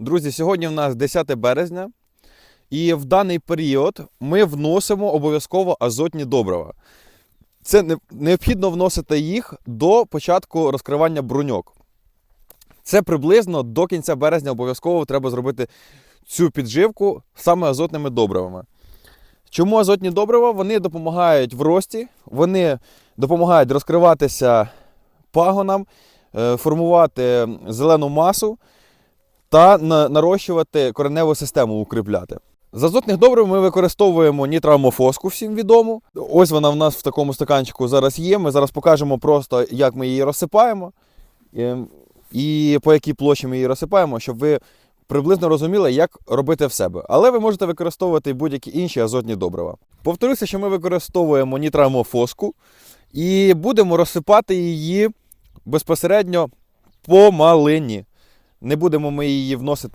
Друзі, сьогодні в нас 10 березня, і в даний період ми вносимо обов'язково азотні добрива. Це не- необхідно вносити їх до початку розкривання бруньок. Це приблизно до кінця березня обов'язково треба зробити цю підживку саме азотними добривами. Чому азотні добрива? Вони допомагають в рості, вони допомагають розкриватися пагонам, е, формувати зелену масу та нарощувати кореневу систему, укріпляти. З азотних добрив ми використовуємо нітроамофоску, всім відому. Ось вона в нас в такому стаканчику зараз є. Ми зараз покажемо просто, як ми її розсипаємо ем, і по якій площі ми її розсипаємо, щоб ви приблизно розуміли, як робити в себе. Але ви можете використовувати будь-які інші азотні добрива. Повторюся, що ми використовуємо нітроамофоску і будемо розсипати її безпосередньо по малині. Не будемо ми її вносити